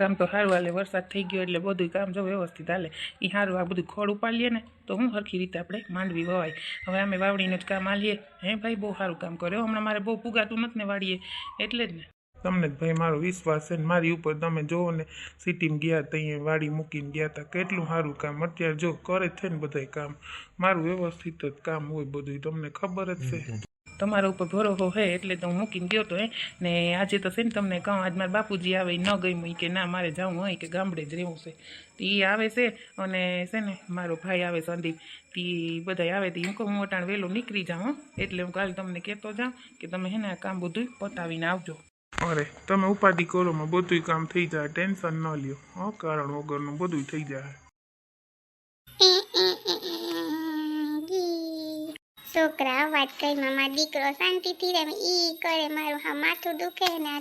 કામ તો સારું હાલે વરસાદ થઈ ગયો એટલે બધું કામ જો વ્યવસ્થિત હાલે. એ સારું આ બધું ખોળ ઉપાડીએ ને તો હું સરખી રીતે આપણે માંડવી વવાય. હવે અમે વાવડીને જ કામ હાલીએ. હે ભાઈ બહુ સારું કામ કર્યો. હમણાં મારે બહુ પુગાતું નથી ને વાળીએ એટલે જ ને. તમને જ ભાઈ મારો વિશ્વાસ છે ને મારી ઉપર તમે જોવો ને સિટીમાં ગયા ત્યાં વાડી મૂકીને ગયા હતા કેટલું સારું કામ. અત્યારે જો કરે જ છે ને બધાય કામ. મારું વ્યવસ્થિત જ કામ હોય બધું તમને ખબર જ છે. તમારા ઉપર ભરોસો છે એટલે તો હું મૂકીને ગયો તો હે. ને આજે તો છે ને તમને કહું, આજ મારા બાપુજી આવે ન ગઈ કે ના, મારે જવું હોય કે ગામડે જ રહેવું છે. એ આવે છે અને છે ને મારો ભાઈ આવે સંદીપ. તે બધા આવે, તો હું કહું, હું અટાણ વહેલો નીકળી જાઉં, હો. એટલે હું કાલે તમને કહેતો જાઉં કે તમે હે ને આ કામ બધું પતાવીને આવજો. અરે, તમે ઉપાધિ કોલોમાં બધું કામ થઈ જાય, ટેન્શન ન લ્યો. હો, કારણ વગરનું બધું થઈ જાય. છોકરા વાત કઈ મામા દીકરો શાંતિથી રમે ઈ કરે, મારું હા માથું દુખે ને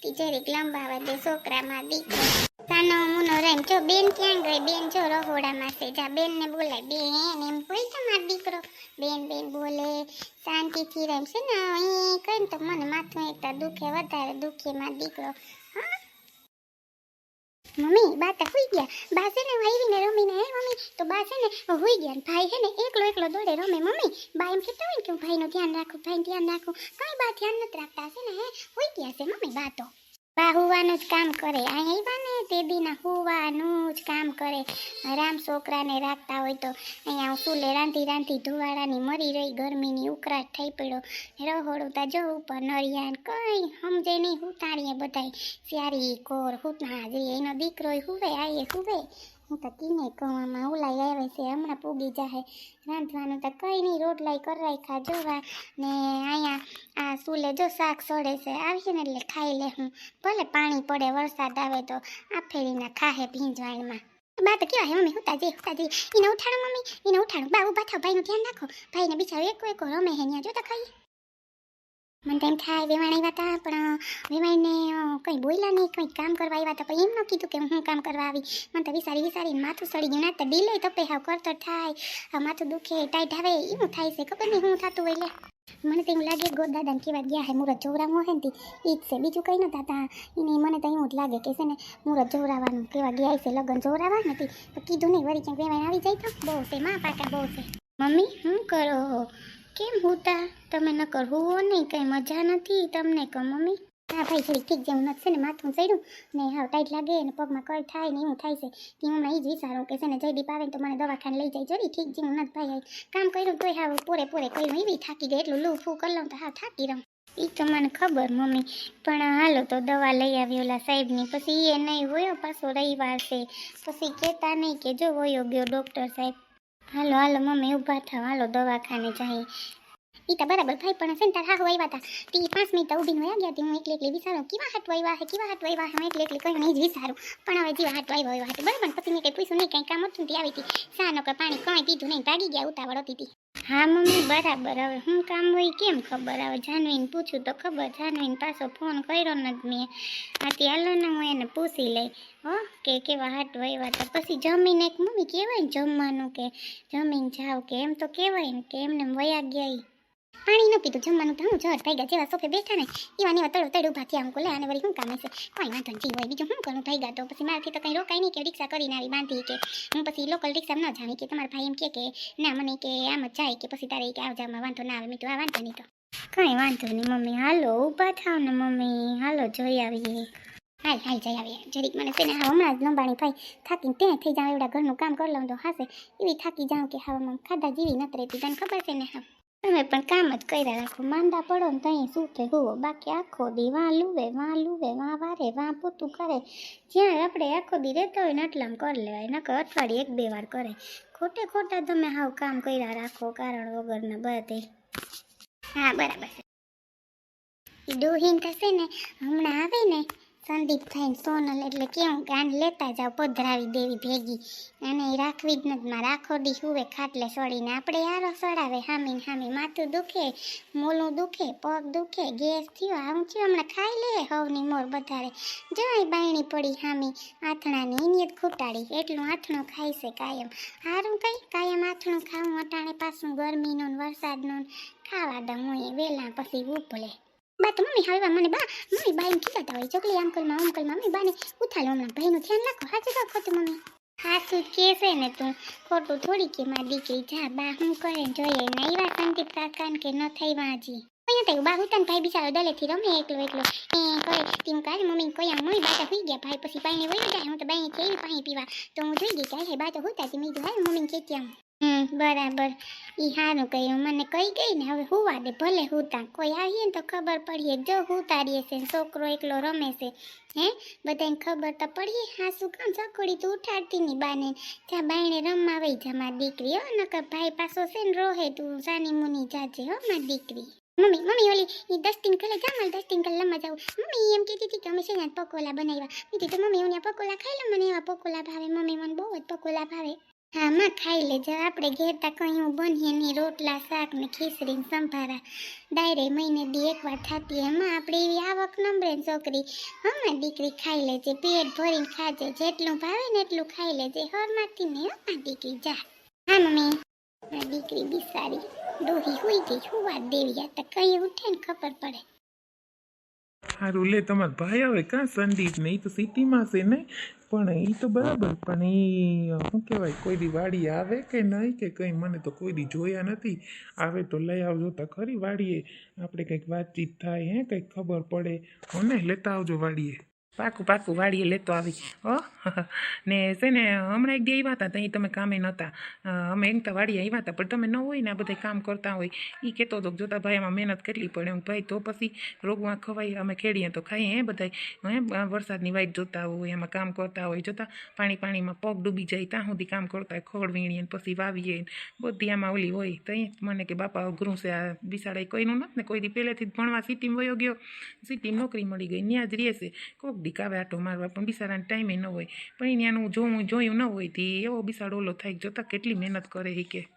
તી જરીક લંબાવા દે છોકરા માં દીકરો. સાનો મુનો રેમ જો બેન ક્યાં ગઈ? બેન જો રહોડામાં છે જા બેન ને બોલાય, બેન એમ તો તમારો દીકરો. બેન બેન બોલે, શાંતિથી રેમ છે ને, અહીં કઈ તો મને માથું એકતા દુખે, વધારે દુખે મારો દીકરો. મમ્મી, બા તો હોઈ ગયા. બા છે ને આવીને રમીને હે મમ્મી? તો બા છે ને હોઈ ગયા ભાઈ છે ને એકલો એકલો દોડે રમે. મમ્મી, બા એમ કહેતા હોય ને કે હું ભાઈનું ધ્યાન રાખું ભાઈ ધ્યાન રાખું. કઈ બા ધ્યાન નથી રાખતા. છે ને હે, હોઈ ગયા છે મમ્મી બા તો. બા હુવાનું જ કામ કરે. અહીં બા ને તે દીના હુવાનું જ કામ કરે. રામ છોકરાને રાખતા હોય તો અહીંયા હું સુલે રાંધી રાંધી ધુવાડાની મરી રહી. ગરમીની ઉકળાટ થઈ પડ્યો. રહોડું તા જો ઉપર નરિયાન કઈ સમજે નહીં. હુતાણીએ બધાય. સ્યારી કોર હુતના જઈએ એનો દીકરો હુવે આયે હુવે. હું તો કીને કહું આમાં ઉલાઈ આવે છે હમણાં પૂગી જાહે રાંધવાનું તો કંઈ નહીં રોટલાઈ કરાઈ રાખ્યા જોવા ને અહીંયા આ સુલે જો શાક સડે છે આવીએ ને એટલે ખાઈ લે હું ભલે પાણી પડે વરસાદ આવે તો આ ફેરીના ખાહે ભીંજવાણમાં બા તો કેવા હે મમ્મી હુતા જઈ હુતા જઈ એને ઉઠાડો મમ્મી એને ઉઠાડો બા ઊભા થાવ ભાઈનું ધ્યાન રાખો ભાઈને બિચારો એકો એકો રમે હે ન્યા જોતા ખાઈ મને તો એમ થાય, વેવાણ આવ્યા હતા પણ વેવાણને કંઈ બોલ્યા નહીં, કંઈ કામ કરવા આવ્યા હતા પણ એમ ન કીધું કે હું કામ કરવા આવી. મને તો વિસારી માથું સડી ગયું, ના તો ડીલે તપે હાવ કરતર થાય. માથું દુખે, ટાઈટ આવે, એવું થાય છે, ખબર નહીં શું થતું હોય મને તો એવું લાગે ગોદ દાદાને કેવા ગયા હે, મુરત જોવરાવું હે ને ઈ જ છે, બીજું કંઈ નતા હતા એને, મને તો એવું જ લાગે કે છે ને, મુરત જોવરાવાનું કેવા ગયા છે લગ્ન જોવરાવા નથી તો કીધું નહીં, વળી ક્યાંક વેવાણ આવી જાય તો? બહુ છે, મા પાકા બહુ છે. મમ્મી, શું કરો? કેમ હોતા તમે ન કર નહીં, કઈ મજા નથી, તમને કહો મમ્મી. હા, ભાઈ થોડી ઠીક જેવું નથી ને, માથું ચડ્યું. ને હા ટાઈટ લાગે, ને પગમાં કઈ થાય ને એવું થાય છે. હું હમણાં એ જ વિચારું કે, છે ને, જયદીપ આવે ને તો મને દવાખાને લઈ જાય. જરી ઠીક જેવું નથી, ભાઈ કામ કર્યું તોય હા પૂરે પૂરે કર્યું એવી થાકી ગઈ, એટલું લૂ ફૂ કરી લઉં તો હા થાકી રહું. એ તો મને ખબર, મમ્મી. પણ હાલો તો દવા લઈ આવી ઓલા સાહેબની. પછી એ નહીં હોય પાછો રવિવાર છે. પછી કહેતા નહીં કે જો વયો ગયો ડૉક્ટર સાહેબ. હાલો હાલો મમ્મી ઊભા થાવ. હાલો દવાખાને જઈએ તો બરાબર ભાઈ, પણ છે ને તાર હાહુ આવ્યા હતા પાંચ મિનિટ ઊભીને વયા ગયા તી હું એકલી એકલી વિચારું, કેવા હાટુ આવ્યા હે, કેવા હાટુ આવ્યા હું? એકલી એકલી કહ્યું નહીં જ વિચારું. પણ હવે જેવા હાટુ આવ્યા હતા બરાબર પછી મેં કંઈ પૂછ્યું નહીં, કંઈ કામ હતું ને તે આવી હતી સા નકર પાણી કંઈ પીધું નહીં, ભાગી ગયા, ઉતાવળ હતી હતી હા, મમ્મી, બરાબર. હવે હું કામ હોય કેમ ખબર? આવે જાનવીને પૂછું તો ખબર. જાનવીને પાછો ફોન કર્યો નથી મેં. આથી હાલો ને, હું એને પૂછી લઈ. હો, કે કેવા હાટ વહેવા તો. પછી જમીને એક મમ્મી કહેવાય ને, જમવાનું કે, જમીન જાવ કે, એમ તો કહેવાય ને કે એમને એમ વયા ગયા. પાણી ન પીધું, જમવાનું તો હું જોર ભાઈ જેવા સોફે બેઠા ને એવા ને એવા તળું તડ આમ કોલે હું આને વળી શું કામ છે? કોઈ વાંધો નહીં હોય બીજું શું કરું ભાઈ તો? પછી મારાથી તો કંઈ રોકાય નહીં કે રિક્ષા કરીને આવી બાંધી કે, હું પછી લોકલ રિક્ષા ન જાણી કે તમારા ભાઈ એમ કે કે, ના, મને કે આમ જ જાય કે પછી તારે કે આવજામાં વાંધો ના આવે. મેં તો આ વાંધો નહીં તો. કંઈ વાંધો નહીં, મમ્મી, હાલો, ઊભા થાવ ને, મમ્મી, હાલો, જોઈ આવીએ. હાલ હાલ, જઈ આવીએ. જરીક મને છે ને, હા, હમણાં જ લંબાણી ભાઈ થાકીને ત્યાં થઈ જાવ એવડા ઘરનું કામ કરી લઉં તો હાશે એવી થાકી જાઉં કે, હા ખાધા જેવી નથી રહેતી, તને ખબર છે ને, હા. તમે પણ કામ જ કર્યા રાખો. માંદા પડો ને ત્યાં શું કે બાકી આખો દી વાં લુવે વાં લુવે, વાં વારે, વાં પોતું કરે. જ્યાં આપણે આખો દી રહેતા હોય ને એટલામાં કરી લેવાય, નકર અઠવાડિયે એક બે વાર કરે. ખોટે ખોટા તમે હાવ કામ કર્યા રાખો, કારણ વગરના બધે. હા, બરાબર ડોહીન થશે ને, હમણાં આવે ને સંદીપ થઈને સોનલ એટલે કેવું ગાંડ લેતા જાવ પધરાવી દેવી ભેગી. અને એ રાખવી જ નથી. માં રાખો દી હુવે ખાટલે સડીને આપણે યારો સડાવે હામીને હામી. માથું દુખે, મોલું દુખે, પગ દુખે, ગેસ થયો. આવું થયું, હમણાં ખાઈ લે હવની મોર બધારે. જોઈ બાયણી પડી હામી. આથણાની એની જ ખૂટાડી. એટલું આથણું ખાય છે કાયમ. હારું કઈ? કાયમ આથણું ખાવું અટાણે પાછું ગરમીનું વરસાદનું ખાવા દઉં હું વહેલા પછી ઉપલે. બા, તો મમ્મી હવે મને બા, મમ્મી બા એમ કીધા હોય ચોકલી આમ અંકલમાં મમ્મી બાને ઉથાલો હમણાં. ભાઈનું ધ્યાન રાખો. હાચું કહો ખોટું, મમ્મી. જ કે છે ને તું. ખોટું થોડી કે મારી દીકરી જા, બા, હું કરે જોઈએ ને એવા સંદીપ કાકાન કે ન થઈ વાંજી અહીંયા થયું બા હુતાન ભાઈ બિચારો દલેથી રમે એકલો એકલો. એ કરે. તીમ કાલે કોઈ આમ બાટા હોઈ ગયા, ભાઈ, પછી પાણી વળી જાય. હું તો બાઈ પાણી પીવા. તો હું જોઈ ગઈ કે હે બા તો હુતાતી મેં કીધું, હાલ કે હમ, બરાબર. ઈ હારું કહ્યું મને કહી ગઈ ને, હવે હુવા દે, ભલે હુતા. કોઈ આવીએ ને તો ખબર પડીએ. જો હુતાડીએ છે છોકરો એકલો રમે છે, હે? બધાને ખબર તો પડીએ. હા શું કામ ચકોડી તું ઉઠાડતી ની બાને. ત્યાં બાયણે રમવા જા, મારી દીકરી, હો? નકર ભાઈ પાછો છે ને, રોહે તું, સાની મુની જાજે, હો, મારી દીકરી. મમ્મી મમ્મી, ઓલી એ દસ્તીન કલે જા મારે દસ્તીન કલે લમ્મા જાવ મમ્મી એમ કીધી હતી કે અમે છે ને પકોલા બનાવ્યા. મેં કીધું મમ્મી, હું પકોલા ખાઈ લો મને એવા પકોલા ભાવે. મમ્મી મને બહુ જ પકોલા ભાવે. હા, માં ખાઈ લેજો. આપણે ઘેરતા કયું બનીએ ની રોટલા, શાક ને ખીચડી સંભારા. ડાયરે મહિને દી એકવાર થતી એમાં આપણે એવી આવક નંબરે છોકરી. હમણાં દીકરી ખાઈ લેજે, પેટ ભરીને ખાજે. જેટલું ભાવે ને એટલું ખાઈ લેજે. હરમાંથી ને હમણાં દીકરી, જા. હા, મમ્મી. આ દીકરી બિસારી ડોહી હુઈ ગઈ. હુવા દેવી આ તો કઈ ઉઠે ને ખબર પડે. સારું લે, તમારો ભાઈ આવે કાં? સંદીપ ને એ તો સિટીમાં છે ને? પણ એ તો બરાબર, પણ એ શું કહેવાય, કોઈ દી વાડી આવે કે નહીં કે કંઈ, મને તો કોઈ દી જોયા નથી. આવે તો લઈ આવજો તો ખરી વાડીએ. આપણે કંઈક વાતચીત થાય, હે, કંઈક ખબર પડે. હો ને લેતા આવજો વાડીએ. પાકું પાકું વાડીએ લેતો આવી. હો? ને છે ને હમણાં એક દી આવ્યા હતા ત્યાં તમે કામે નહોતા. અમે એમ તો વાડીએ આવ્યા હતા, પણ તમે ન હોય ને આ બધા કામ કરતા હોય. એ કહેતો હતો જોતા ભાઈ એમાં મહેનત કેટલી પડે. હું ભાઈ તો પછી રોગમાં ખવાય, અમે ખેડીએ તો ખાઈએ હે બધા હે વરસાદની વાઈટ જોતા હોય એમાં કામ કરતા હોય, જોતા પાણી પાણીમાં પગ ડૂબી જાય, ત્યાં સુધી કામ કરતા હોય, ખોળ વીણીએ પછી વાવીએ બધી આમાં ઓલી હોય. તો મને કે બાપા અઘરું છે, આ બિસાડાએ કોઈનું નથી ને કોઈ દી પહેલેથી જ ભણવા સિટીમાં વયો ગયો. સિટીમાં નોકરી મળી ગઈ ત્યાં જ રહેશે કોક દીક આવે આટો મારવા, પણ બિસારાને ટાઈમે ન હોય. પણ ત્યાંનું જોવું, જોયું ન હોય તે એવો બિસાડો ઓલો થાય જોતા કેટલી મહેનત કરે એ કે.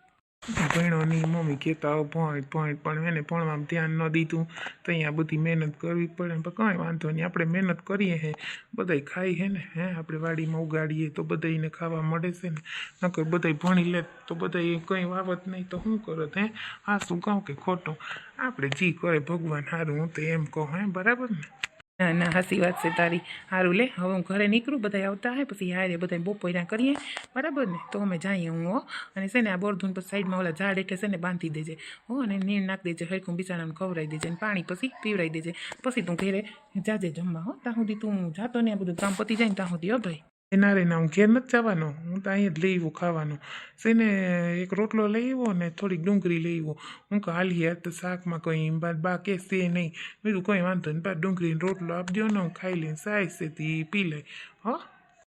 ભણવાની મમ્મી કહેતા હો ભણ ભણ, પણ એને ભણવામાં ધ્યાન ન દીધું. તો અહીંયા બધી મહેનત કરવી પડે. પણ કાંઈ વાંધો નહીં, આપણે મહેનત કરીએ હે. બધાય ખાઈ હે ને, હે? આપણે વાડીમાં ઉગાડીએ તો બધાને ખાવા મળે છે ને. નકર બધાય ભણી લે તો બધાય કંઈ વાવત નહીં તો શું કરત, હે? આ શું કહું કે ખોટું? આપણે જી કરે ભગવાન સારું હું તો એમ કહું, હે? બરાબર ને? ના ના, હાસી વાત છે તારી. સારું લે, હવે હું ઘરે નીકળું બધા આવતા હોય પછી હારે બધા બપોર્યા કરીએ. બરાબર ને? તો અમે જઈએ હું, હો. અને છે ને આ બોરધૂન પછી સાઈડમાં ઓલા ઝાડ એટલે છે ને બાંધી દેજે. હો, અને નીર નાખી દેજે, હરખું બિચારાને ખવડાવી દેજે અને પાણી પછી પીવડાવી દેજે. પછી તું ઘરે જાજે જમવા, હો. ત્યાં સુધી તું જાતો ને આ બધું કામ પતી જાય ને ત્યાં સુધી, હો ભાઈ. એના ના હું ઘેર નથી જવાનો હું તો અહીંયા જ લઈ આવ્યો ખાવાનો શેને એક રોટલો લઈ આવ્યો ને થોડીક ડુંગળી લઈ આવ્યો હું કહું હાલી યાર તો શાકમાં કંઈ બા બા કે છે નહીં બીજું કંઈ વાંધો નહીં બા ડુંગળીનો રોટલો આપજો ને હું ખાઈ લઈને સાય છે તે પી લઈ હો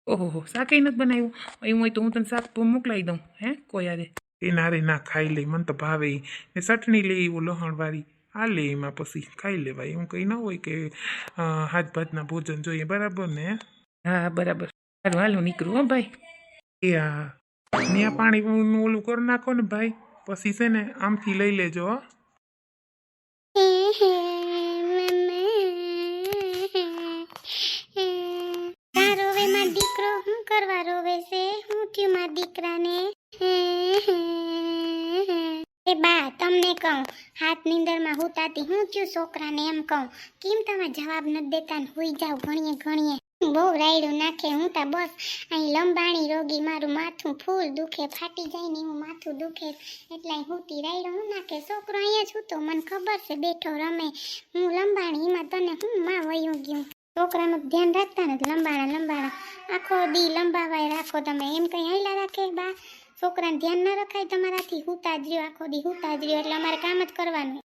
ઓહો શાકે નથી બનાવ્યું એવું હોય તો હું તને શાક મોકલાવી દઉં હે કોઈ યારે ના રે ના ખાઈ લઈ મને તો ભાવે ને ચટણી લઈ આવ્યો લહણવાળી આ લે એમાં પછી ખાઈ લેવાય એવું કંઈ ન હોય કે હાથ ભાતના ભોજન જોઈએ બરાબર ને હા બરાબર સારું હાલો નીકળું હો ભાઈ. એ હા ત્યાં પાણી ઓલું કરી નાખો ને ભાઈ. પછી છે ને આમથી લઈ લેજો હો. દીકરો હું કરવા રોવે છે? હું થયું માર દીકરાને? એ બા તમને કહું હાથ નીંદરમાં હુતાતી હું થયું છોકરાને એમ કહું? કેમ તમે જવાબ નથી દેતા ને હુઈ જાવ ઘણીએ ઘણીએ? બહુ રાયડું નાખે હું તા બસ. અહીં લંબાણી રોગી મારું માથું ફૂલ દુખે, ફાટી જાય ને એવું માથું દુખે. એટલે હું તી રાયડું હું નાખે. છોકરો અહીંયા છું તો મને ખબર છે, બેઠો રમે. હું લંબાણી, એમાં તને હું માં વયું ગયું? છોકરાનું ધ્યાન રાખતા નથી લંબાણા લંબાણા. આખો દી લંબાવાય રાખો તમે. એમ કંઈ હાઈલા રાખે બા? છોકરાને ધ્યાન ન રખાય તમારાથી. હુતા જ રહ્યો, આખો દી હુતા જ રહ્યો. એટલે અમારે કામ જ કરવાનું.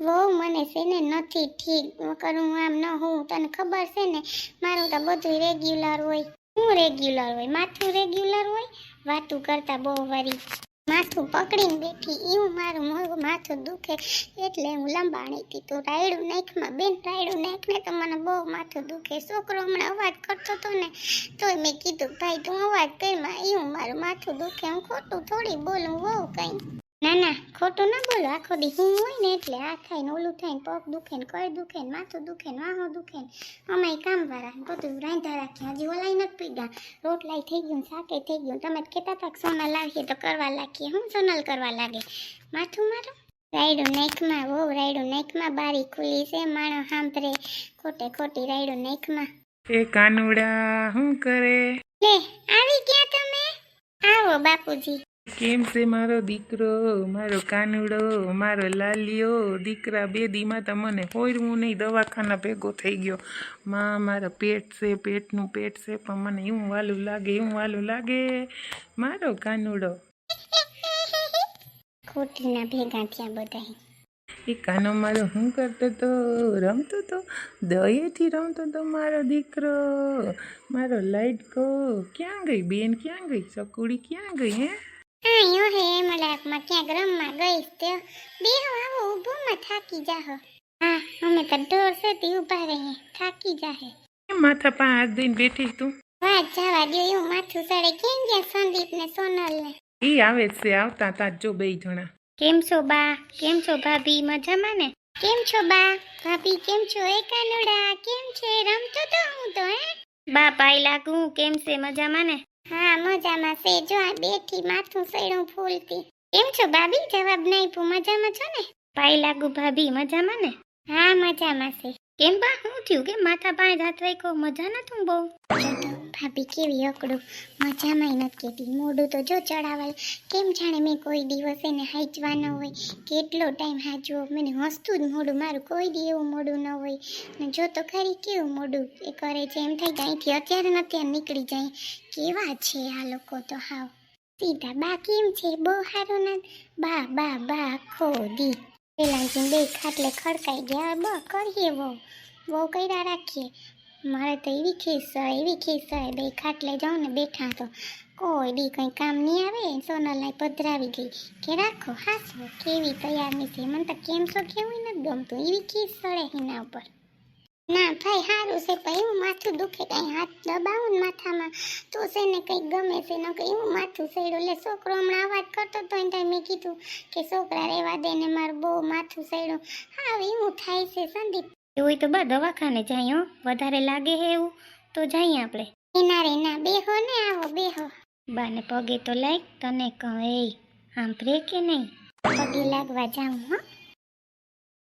બહુ મને છે ને નથી ઠીક. કરું આમ ન હું તને ખબર છે ને, મારું તો બધું રેગ્યુલર હોય. હું રેગ્યુલર હોય? માથું રેગ્યુલર હોય? વાતું કરતા બહુ વરી. માથું પકડીને બેઠી. એવું મારું મોઘું માથું દુખે. એટલે હું લંબાણી હતી તો રાયડું નાખમાં બેન, રાયડું નાખને તો મને બહુ માથું દુખે. છોકરો હમણાં અવાજ કરતો હતો ને, તોય મેં કીધું, ભાઈ, તું અવાજ કરમાં એવું મારું માથું દુખે. હું ખોટું થોડી બોલું. બહુ કંઈ ના ના ખોટું ના બોલો. આખો દી હું હોય ને એટલે આ થાય ને ઓલું થાય ને પગ દુખે ને કઈ દુખે ને માથું દુખે ને વાહો દુખે ને અમે કામ વાળા બધું રાંધા રાખ્યા હજી ઓલાય નથી પીડા. રોટલાય થઈ ગયું શાકે થઈ ગયું તમે કહેતા હતા કે લાવીએ તો કરવા લાગીએ. હું સોનલ કરવા લાગે? માથું મારું? રાયડું નાખમાં વો રાયડું નાખમાં બારી ખુલી છે માણો સાંભળે. ખોટે ખોટી રાયડું નાખમાં એ કાનુડા શું કરે? લે આવી ગયા તમે? આવો બાપુજી. કેમ છે મારો દીકરો? મારો કાનુડો મારો લાલિયો. દીકરા બે દીમાં તો મને હોયરું નહીં. દવાખાના ભેગો થઈ ગયો. માં મારા પેટ છે પેટનું પેટ છે પણ મને એવું વાલું લાગે એવું વાલું લાગે. મારો કાનુડો. ખોટીના ભેગા થયા બધા એ કાનો મારો શું કરતો તો? રમતો તો? દયેથી રમતો તો મારો દીકરો. મારો લાઈટકો ક્યાં ગઈ બેન? ક્યાં ગઈ? સકુડી ક્યાં ગઈ હે? હા યો હે મલાકમાં ક્યાંક રમવા ગઈ તે બેહો આવો ઊભોમાં થાકી જાહો. હા અમે તો ઢોર સુધી ઊભા રહીએ થાકી જાહે. કેમ માથા પા હાથ દઈને બેઠી તું? વાત જવા દો એવું માથું સડે કેમ ગયા સંદીપ ને સોનલ ને એ આવે જ છે આવતા તા જો બે જણા. કેમ છો બા? કેમ છો ભાભી? મજામાં ને? કેમ છો બા? ભાભી કેમ છો? એ કાનુડા કેમ છે? રમતો તો હું તો હે? બા પાઈ લાગુ કેમ છે? મજામાં ને? હા મજામાં. છે જો આ બેઠી માથું સડ્યું ફૂલતી. કેમ છો ભાભી? જવાબ નહીં પૂ મજામાં છો ને? પાઈ લાગુ ભાભી મજામાં ને? હા મજામાં છે. કેમ બા? હું થયું કે માથા પાસે હાથ રાખ્યો? મજા નતું બહુ? ભાભી કેવી અકડું? મજામાં નથી કહેતી. મોઢું તો જો ચડાવાય. કેમ જાણે મેં કોઈ દિવસ એને હાંચવા ન હોય? કેટલો ટાઈમ હાંચવો? મને હસતું જ મોઢું. મારું કોઈ દી એવું મોઢું ન હોય. ને જો તો ખરી કેવું મોઢું એ કરે છે? એમ થાય કે અહીંથી અત્યારે ને અત્યારે નીકળી જાય. કેવા છે આ લોકો તો હાવ. સીધા બા કેમ છે? બહુ સારું ના બા બા બા આખો દી પેલા બે ખાટલે ખડકાઈ ગયા. બ, કરીએ બહુ બહુ કર્યા રાખીએ. મારે તો એવી ખીસ હોય એવી ખીસ હોય બે ખાટલે જાઉં ને બેઠા તો કોઈ દી કંઈ કામ નહીં આવે. સોનલને પધરાવી ગઈ. કે રાખો હાસો કેવી તૈયારની છે? મને તો કેમ છો કેવું નથી ગમતું. એવી ખીસ સડે એના ઉપર. ના ભાઈ સારું છે, પણ એવું માથું દુખે કાંઈ હાથ દબાવું ને માથામાં. તો છે ને કંઈક ગમે છે, ન કંઈ એવું માથું સડ્યું એટલે છોકરો હમણાં અવાજ કરતો હતો ને મેં કીધું કે, છોકરા રહેવા દે ને મારું બહુ માથું સડ્યું હા એવું થાય છે, સંદીપ. એવું હોય તો બા દવાખાને જાય હો. વધારે લાગે હે એવું તો જઈએ આપણે. એના રે ના બેહો ને આવો બેહો. બાને પગે તો લાગ તને કહે આમ કે નહીં. પગે લાગવા જાઉં હો.